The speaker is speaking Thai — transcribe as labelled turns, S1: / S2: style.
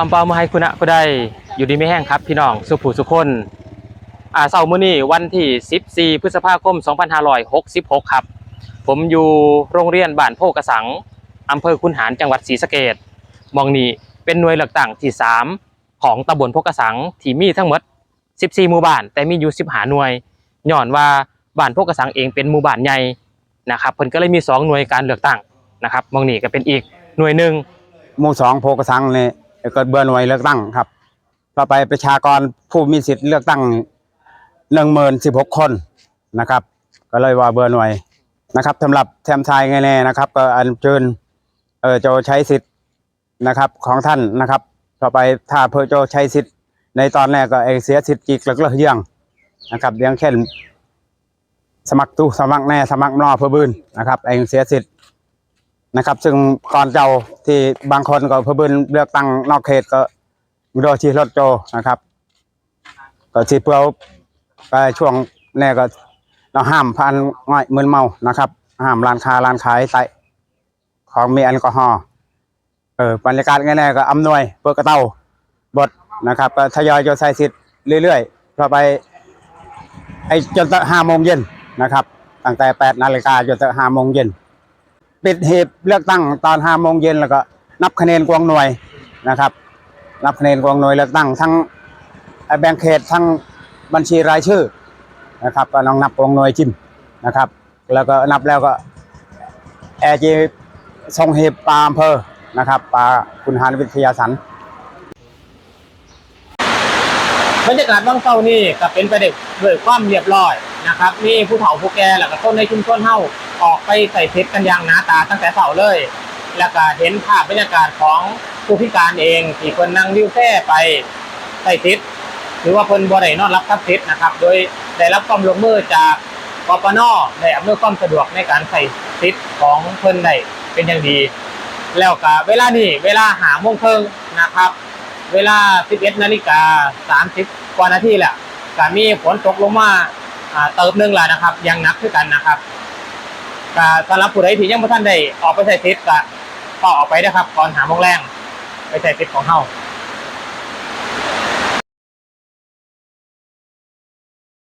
S1: อมเปามาให้คุณะก็ได้อยู่ดีไม่แห้งครับ พี่น้องสุผูสุคนอ่าเสาร์มื้อนี้วันที่ 14 พฤษภาคม 2566 ครับ ผมอยู่โรงเรียนบ้านโพกระสังอำเภอคุนหารจังหวัดศรีสะเกษหมองนี้เป็นหน่วยเลือกตั้งที่ 3 ของตำบลโพกระสังที่มีทั้งหมด 14 หมู่บ้าน แต่มีอยู่15หน่วยย้อนว่าบ้านโพกระสังเองเป็นหมู่บ้านใหญ่นะครับเพิ่นก็เลยมี 2 หน่วยการเลือกตั้งนะครับมองนี้ก็เป็นอีกหน่วยหนึ่ง
S2: หมู่สองโพกระสังเนี่ย เกิดเบอร์หน่วยเลือกตั้งครับ ต่อไปประชากรผู้มีสิทธิ์เลือกตั้งหนึ่งหมื่นสิบหกคนนะครับ ก็เลยว่าเบอร์หน่วยนะครับสำหรับแทมชายไงแน่นะครับ ก็อัญเชิญเออจะใช้สิทธิ์นะครับของท่านนะครับ ต่อไปถ้าเพื่อจะใช้สิทธิ์ในตอนแรกก็เองเสียสิทธิ์อีกแล้วก็เยื่องนะครับเลี้ยงเช่นสมัครตู้สมัครแน่สมัครนอเพื่อบืนนะครับเองเสียสิทธิ์ นะครับ ซึ่งก่อนเจ้าที่บางคนก็เพื่อนเลือกตั้งนอกเขตก็โดยที่รถโจนะครับ ก็ที่เพื่อไปช่วงแรกก็เราห้ามพันง่อยมึนเมานะครับ ห้ามร้านค้าร้านขายใส่ของมีแอลกอฮอล์เออบรรยากาศง่ายๆก็อำนวยเพื่อกระเต้าบทนะครับ ก็ทยอยจะใส่สิทธิ์เรื่อยๆต่อไปไอ้จนตั้งห้าโมงเย็นนะครับ ตั้งแต่แปดนาฬิกาจนตั้งห้าโมงเย็น ปิดหีบเลือกตั้งตอนห้าโมงเย็นแล้วก็นับคะแนนกวงหน่วยนะครับ นับคะแนนกวงหน่วยเลือกตั้งทั้งแบ่งเขตทั้งบัญชีรายชื่อนะครับก็ลองนับกวงหน่วยจิ้มนะครับ แล้วก็นับแล้วก็แอร์จีส่งหีบปลาอำเภอนะครับปลาคุณหารวิทยาสัน
S3: บรรยากาศบ้างเศร้านี่ก็เป็นไปด้วยด้วยความเรียบร้อยนะครับ มีผู้เฒ่าผู้แก่แล้วก็คนในชุมชนเฮา ออกไปใส่เพชรกันอย่างหนาตาตั้งแต่เช้าเลย แล้วก็เห็นภาพบรรยากาศของผู้พิการเองที่คนนั่งวิวแค่ไปใส่เพชรหรือว่าเพิ่นบ่ได้นอนรับทับเพชรนะครับ โดยได้รับความร่วมมือจากกปนได้อำนวยความสะดวกในการใส่เพชรของเพิ่นได้เป็นอย่างดี แล้วก็เวลานี้เวลาหาโมงครึ่งนะครับ เวลา 11นาฬิกา30กว่านาทีแหละก็มีฝนตกลงมาอ่าเติมหนึงแล้วนะครับยังหนักคือกันนะครับ ก็สำหรับผู้ใดที่ยังไม่ทันได้ออกไปใส่ทิศก็ต่ออกไปนะครับก่อนหาโมงแรงไปใส่ทิศของเฮา